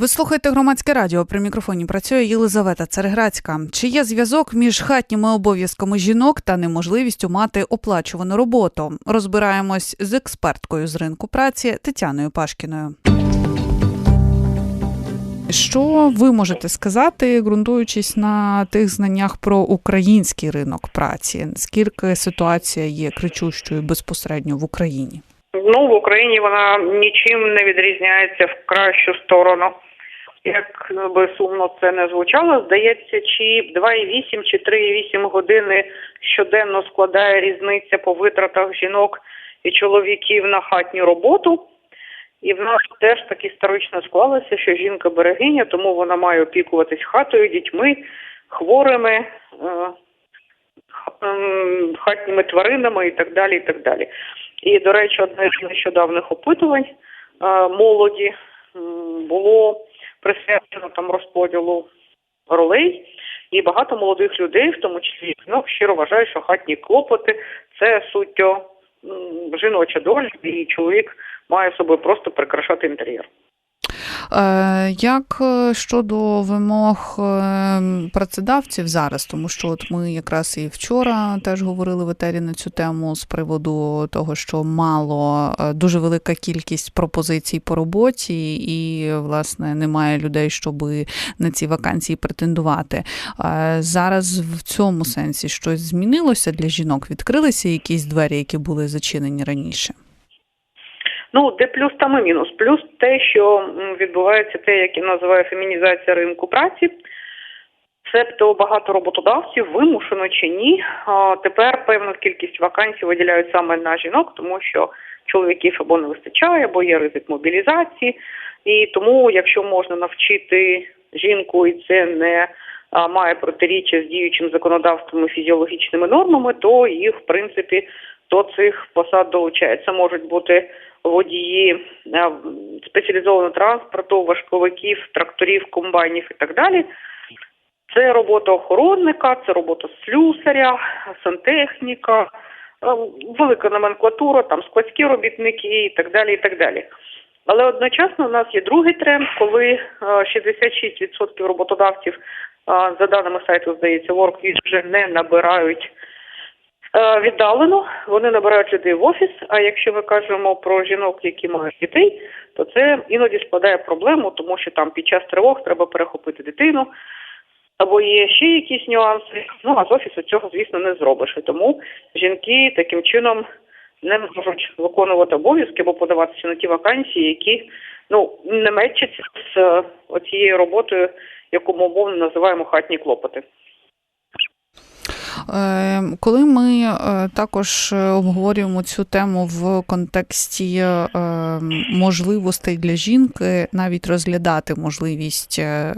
Ви слухаєте громадське радіо. При мікрофоні працює Єлизавета Цареградська. Чи є зв'язок між хатніми обов'язками жінок та неможливістю мати оплачувану роботу? Розбираємось з експерткою з ринку праці Тетяною Пашкіною. Що ви можете сказати, ґрунтуючись на тих знаннях про український ринок праці? Скільки ситуація є кричущою безпосередньо в Україні? Ну, в Україні вона нічим не відрізняється в кращу сторону. Як би сумно це не звучало, здається, чи 2,8 чи 3,8 години щоденно складає різниця по витратах жінок і чоловіків на хатню роботу. І в нас теж так історично склалося, що жінка берегиня, тому вона має опікуватись хатою, дітьми, хворими, е, ем, хатніми тваринами і так далі. І так далі. І, до речі, одне з нещодавних опитувань е, молоді було присвячено там розподілу ролей. І багато молодих людей, в тому числі ну, щиро вважають, що хатні клопоти це суттю жіноча доля, і чоловік має собою просто прикрашати інтер'єр. Е, як е, щодо вимог е, працедавців зараз, тому що от ми якраз і вчора теж говорили в етері на цю тему з приводу того, що мало дуже велика кількість пропозицій по роботі, і власне немає людей, щоб на ці вакансії претендувати. Зараз в цьому сенсі щось змінилося для жінок? Відкрилися якісь двері, які були зачинені раніше? Ну, де плюс там і мінус. Плюс те, що відбувається те, як я називаю фемінізація ринку праці. Себто багато роботодавців вимушено чи ні. Тепер певну кількість вакансій виділяють саме на жінок, тому що чоловіків або не вистачає, або є ризик мобілізації. І тому, якщо можна навчити жінку, і це не має протиріччя з діючим законодавством і фізіологічними нормами, то їх в принципі до цих посад долучають. Це можуть бути водії е, спеціалізованого транспорту, важковиків, тракторів, комбайнів і так далі. Це робота охоронника, це робота слюсаря, сантехніка, е, велика номенклатура, там складські робітники і так далі. і так далі. Але одночасно у нас є другий тренд, коли 66% е, роботодавців, за даними сайту, здається, WorkWiz вже не набирають віддалено вони набирають людей в офіс. А якщо ми кажемо про жінок, які мають дітей, то це іноді складає проблему, тому що там під час тривог треба перехопити дитину. Або є ще якісь нюанси. Ну а з офісу цього, звісно, не зробиш. І Тому жінки таким чином не можуть виконувати обов'язки або подаватися на ті вакансії, які ну не мечаться з е, оцією роботою, яку ми умовно називаємо хатні клопоти. Ем, коли ми е, також обговорюємо цю тему в контексті ем, можливостей для жінки, навіть розглядати можливість е,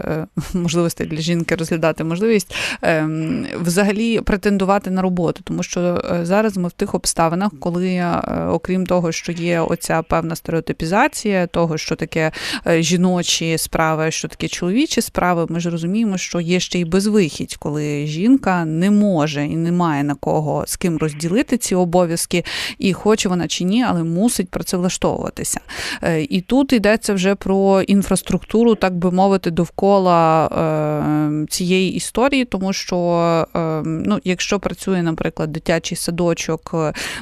можливостей для жінки розглядати можливість ем, взагалі претендувати на роботу, тому що е, зараз ми в тих обставинах, коли, окрім того, що є оця певна стереотипізація, того, що таке жіночі справи, що таке чоловічі справи, ми ж розуміємо, що є ще й безвихідь, коли жінка не може може і немає на кого з ким розділити ці обов'язки, і хоче вона чи ні, але мусить працевлаштовуватися. Е, і тут йдеться вже про інфраструктуру, так би мовити, довкола е, цієї історії, тому що е, ну, якщо працює, наприклад, дитячий садочок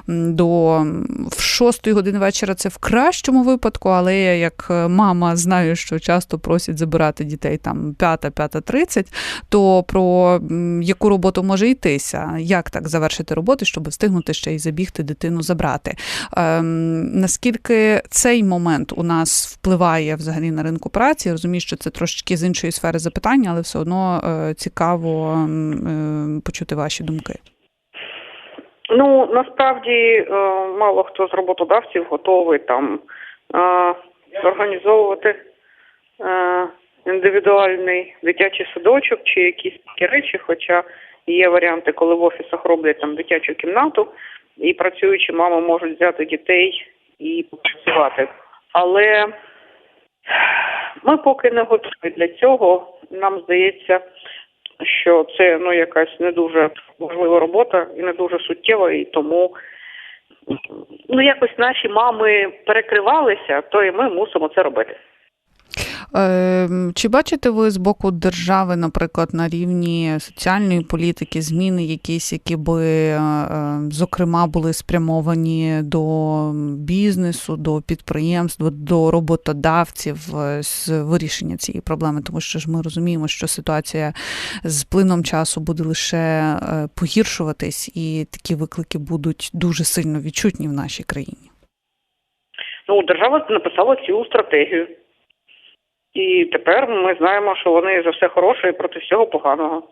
до в 6 години вечора, це в кращому випадку, але я як мама знаю, що часто просять забирати дітей там 5-5.30, то про яку роботу може йтись? Дивитися, як так завершити роботу, щоб встигнути ще й забігти дитину забрати. Ем, Наскільки цей момент у нас впливає взагалі на ринку праці? Я розумію, що це трошечки з іншої сфери запитання, але все одно е, цікаво е, почути ваші думки. Ну насправді е, мало хто з роботодавців готовий там е, організовувати е, індивідуальний дитячий садочок чи якісь такі речі, хоча Є варіанти, коли в офісах роблять там дитячу кімнату, і працюючі мами можуть взяти дітей і попрацювати. Але ми поки не готові для цього. Нам здається, що це ну якась не дуже важлива робота і не дуже суттєва, і тому ну якось наші мами перекривалися, то і ми мусимо це робити. Ем, Чи бачите ви з боку держави, наприклад, на рівні соціальної політики зміни якісь, які би, е, е, зокрема, були спрямовані до бізнесу, до підприємств, до роботодавців е, з вирішення цієї проблеми? Тому що ж ми розуміємо, що ситуація з плином часу буде лише е, погіршуватись, і такі виклики будуть дуже сильно відчутні в нашій країні. Ну, держава написала цілу стратегію. І тепер ми знаємо, що вони за все хороше і проти всього поганого.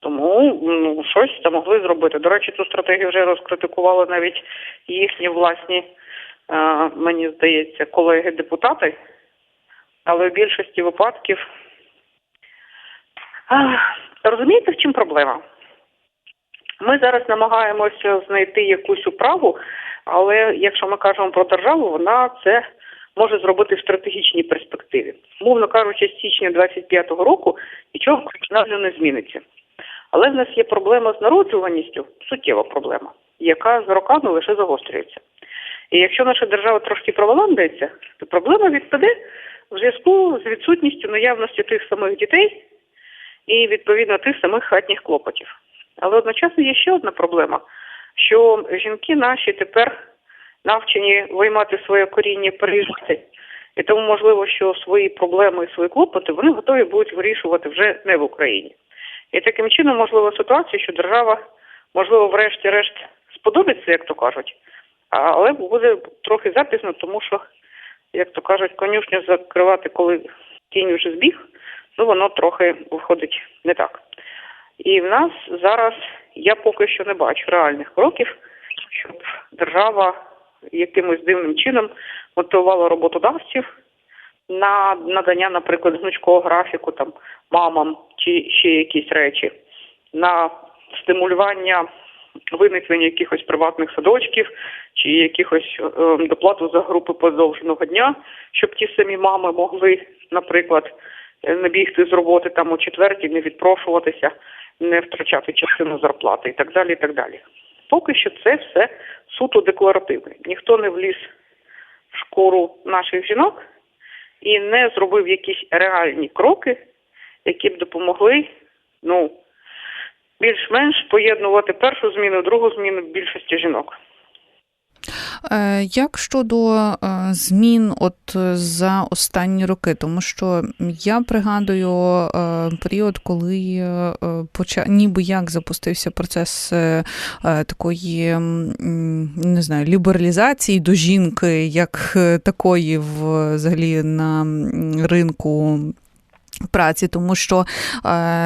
Тому ну, щось там могли зробити. До речі, цю стратегію вже розкритикували навіть їхні власні, е, мені здається, колеги-депутати. Але в більшості випадків. А, розумієте, в чим проблема? Ми зараз намагаємося знайти якусь управу, але якщо ми кажемо про державу, вона це може зробити в стратегічній перспективі. Мовно кажучи, з січня 25-го року нічого кардинально не зміниться. Але в нас є проблема з народжуваністю, суттєва проблема, яка з роками лише загострюється. І якщо наша держава трошки проваламдається, то проблема відпаде в зв'язку з відсутністю наявності тих самих дітей і відповідно тих самих хатніх клопотів. Але одночасно є ще одна проблема, що жінки наші тепер навчені виймати своє коріння переїжджати. І тому можливо, що свої проблеми і свої клопоти вони готові будуть вирішувати вже не в Україні. І таким чином можлива ситуація, що держава, можливо, врешті-решт сподобається, як то кажуть, але буде трохи запізно, тому що, як то кажуть, конюшню закривати, коли кінь вже збіг, ну воно трохи виходить не так. І в нас зараз я поки що не бачу реальних кроків, щоб держава якимось дивним чином мотивувала роботодавців на надання, наприклад, гнучкого графіку там мамам чи ще якісь речі, на стимулювання виникнення якихось приватних садочків чи якихось е, доплату за групи подовженого дня, щоб ті самі мами могли, наприклад, не бігти з роботи там о четвертій, не відпрошуватися, не втрачати частину зарплати і так далі. і так далі. Поки що це все суто декларативний. Ніхто не вліз в шкуру наших жінок і не зробив якісь реальні кроки, які б допомогли, ну, більш-менш поєднувати першу зміну, другу зміну більшості жінок. Е, як щодо е, змін от е, за останні роки, тому що я пригадую період, коли почав ніби як запустився процес такої не знаю лібералізації до жінки, як такої взагалі на ринку Праці, тому що е,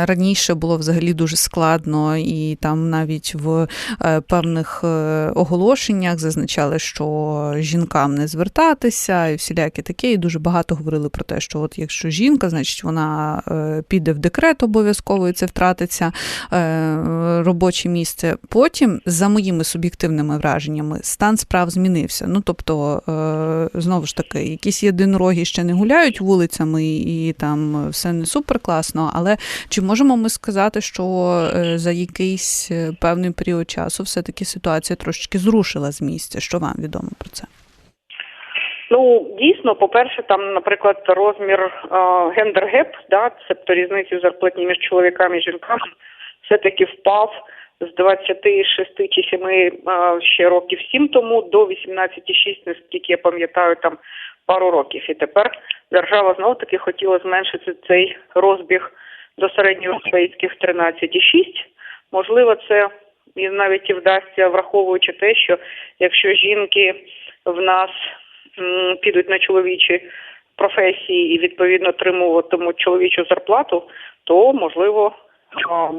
раніше було взагалі дуже складно, і там навіть в е, певних е, оголошеннях зазначали, що жінкам не звертатися, і всіляке таке. І дуже багато говорили про те, що от якщо жінка, значить вона піде в декрет обов'язково і це втратиться робоче місце. Потім, за моїми суб'єктивними враженнями, стан справ змінився. Ну тобто, знову ж таки, якісь єдинороги ще не гуляють вулицями і там все не супер класно, але чи можемо ми сказати, що е, за якийсь е, певний період часу все-таки ситуація трошечки зрушила з місця? Що вам відомо про це? Ну, дійсно, по-перше, там, наприклад, розмір гендер-геп, да, тобто різниці в зарплатні між чоловіками і жінками, все-таки впав з 26 чи 7 ще років 7 тому до 18,6, наскільки я пам'ятаю, там пару років. І тепер держава знов таки хотіла зменшити цей розбіг до середньоєвропейських 13,6. Можливо, це і навіть і вдасться, враховуючи те, що якщо жінки в нас м, підуть на чоловічі професії і відповідно отримуватимуть чоловічу зарплату, то можливо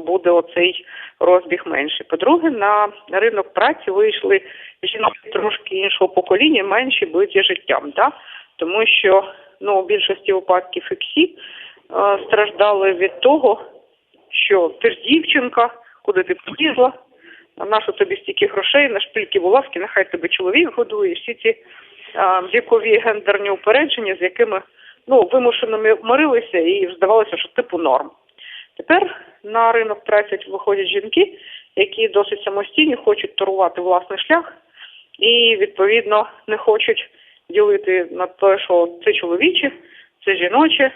буде оцей розбіг менший. По-друге, на ринок праці вийшли жінки трошки іншого покоління, менші биті життям, да? тому що ну, у більшості випадків і всі страждали від того, що ти ж дівчинка, куди ти полізла, на нашу тобі стільки грошей, на шпильки булавки, нехай тебе чоловік годує, всі ці е, вікові гендерні упередження, з якими ну, вимушено мирилися і здавалося, що типу норм. Тепер на ринок праці виходять жінки, які досить самостійні, хочуть торувати власний шлях і відповідно не хочуть ділити на те, що це чоловіче, це жіноче.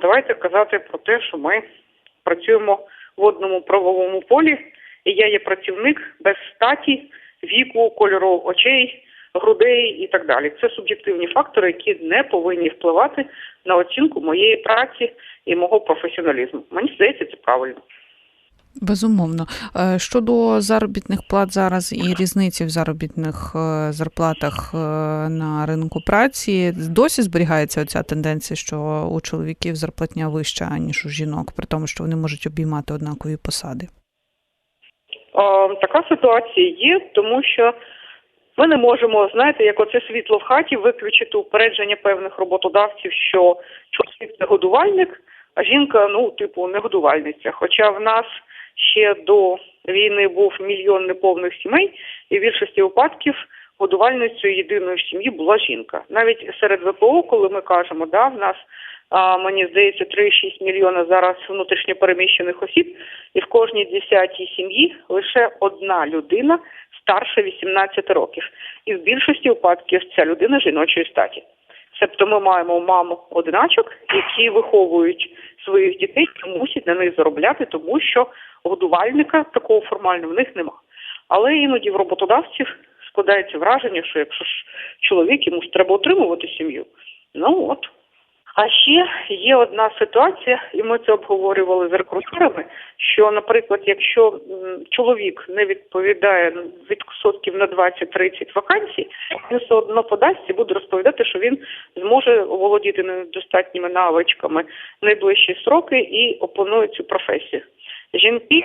Давайте казати про те, що ми працюємо в одному правовому полі, і я є працівник без статі, віку, кольору очей, грудей і так далі. Це суб'єктивні фактори, які не повинні впливати на оцінку моєї праці і мого професіоналізму. Мені здається, це правильно. Безумовно. Е, Щодо заробітних плат зараз і різниці в заробітних е, зарплатах е, на ринку праці, досі зберігається оця тенденція, що у чоловіків зарплатня вища, ніж у жінок, при тому, що вони можуть обіймати однакові посади. Е, Така ситуація є, тому що ми не можемо, знаєте, як оце світло в хаті, виключити упередження певних роботодавців, що чоловік це годувальник, а жінка, ну, типу, не годувальниця. Хоча в нас ще до війни був мільйон неповних сімей, і в більшості випадків годувальницею єдиною в сім'ї була жінка. Навіть серед ВПО, коли ми кажемо, да, в нас мені здається, 3,6 мільйона зараз внутрішньопереміщених осіб, і в кожній десятій сім'ї лише одна людина старше 18 років. І в більшості випадків ця людина жіночої статі. Себто ми маємо маму одиначок, які виховують своїх дітей і мусять на них заробляти, тому що годувальника такого формально в них нема. Але іноді в роботодавців складається враження, що якщо ж чоловік йому треба утримувати сім'ю. Ну от. А ще є одна ситуація, і ми це обговорювали з рекрутерами. Що, наприклад, якщо чоловік не відповідає відсотків на 20-30 вакансій, він все одно подасть і буде розповідати, що він зможе володіти недостатніми навичками найближчі сроки і опанує цю професію. Жінки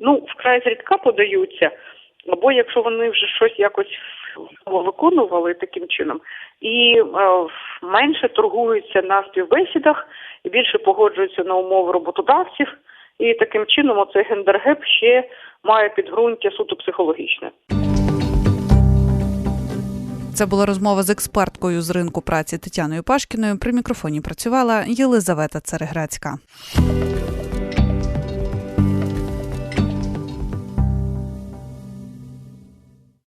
ну вкрай зрідка подаються, або якщо вони вже щось якось виконували таким чином, і е, менше торгуються на співбесідах, і більше погоджуються на умови роботодавців, і таким чином оцей гендергеп ще має підґрунтя суто психологічне. Це була розмова з експерткою з ринку праці Тетяною Пашкіною. При мікрофоні працювала Єлизавета Цереграцька.